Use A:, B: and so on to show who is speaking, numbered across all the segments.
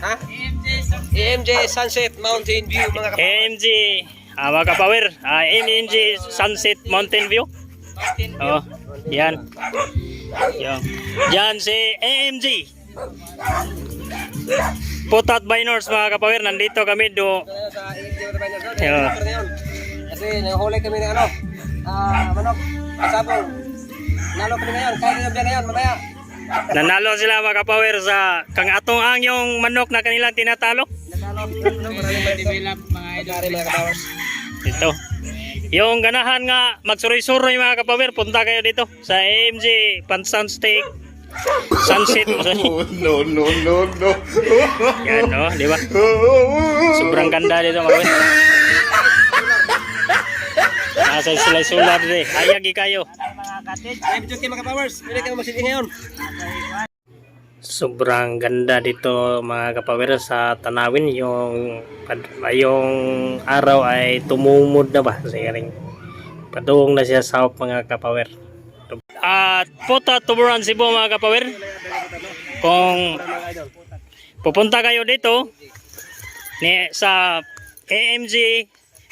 A: Ha? AMJ Sunset Mountain View mga kapatid.
B: AMG, ah, mga kapower, ah, AMG Sunset Mountain View. Oh, yan. Yan. Yan si AMG. Putat Biners mga kapower, nandito kami do.
A: AMJ yun. Kasi nanghuli kami ng ano, ah, manok, kasabong. Nalo kami ngayon, kaya biya ngayon, mamaya.
B: Nanalo sila mga kapower sa kang atong ang yung manok na kanilang tinatalo.
A: Develop mga kapawers.
B: Dito. Yung ganahan nga magsuroy-suroy mga kapower, punta kayo dito sa AMG Pansan Steak Sunset.
C: Oh, no, no, no, no.
B: Yan no, di ba? Sobrang ganda dito mga kapower. Nasa sila sulat dito. Ayagi kayo.
A: Live joke mga kapawers, pwede kayo magsindi ngayon.
B: Sobrang ganda dito mga kapower sa tanawin. Yung yung araw ay tumumod na ba? Sa ring padung na siya sa mga kapower. At Pota Tuburan Cebu mga kapower. Kung pupunta kayo dito ni sa AMG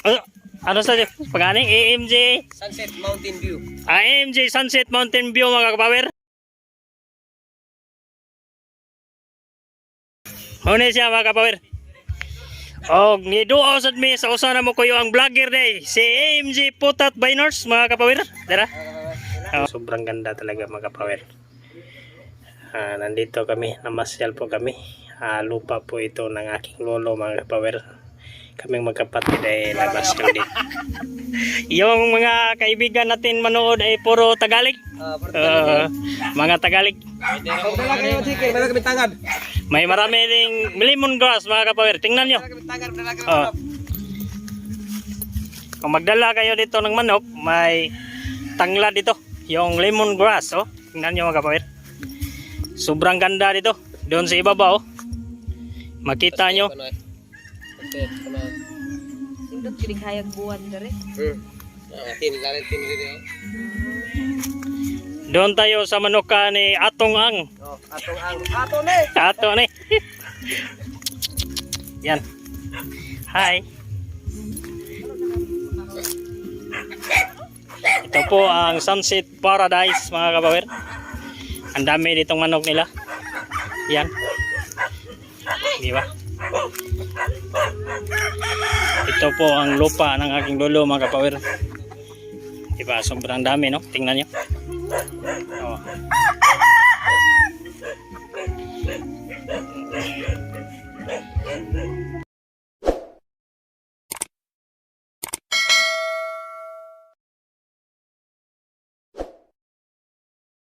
B: ano, ano sa paganing AMG
A: Sunset Mountain View.
B: ah, AMG Sunset Mountain View mga kapower Hune siya mga kapower Og niduaw sad mi sa usa na mo kuyo ang vlogger day si AMG Putat Biners mga kapower Dara. Oh, sobrang ganda talaga mga kapower Ah, nandito kami, namasyal po kami. Ah, lupa po ito ng aking lolo mga kapower. Kaming magkapatid ay namasyal din. yung mga kaibigan natin manood ay puro Tagalog.
A: Uh,
B: mga Tagalog. May marami ding lemongrass mga kapower. Tingnan nyo.
A: Manok.
B: Kung magdala kayo dito ng manok, may tanglad dito. Yung lemongrass, oh. Tingnan nyo mga kapower. Sobrang ganda dito. Doon sa ibaba, oh. Makita nyo.
A: Okay, ano?
D: Sindot kini kayang buwan dere.
A: Hmm. Ah, tin, larin tin dito. eh.
B: Doon tayo sa manuka ni Atong Ang.
A: Oh, atong ang ato ni.
B: Ato ni. Yan. Hi. Ito po ang Sunset Paradise mga kabawer. Ang dami ditong manok nila. Yan. Di ba? ito po ang lupa ng aking lolo mga kapawir diba sobrang dami no tingnan nyo oh. Thank you.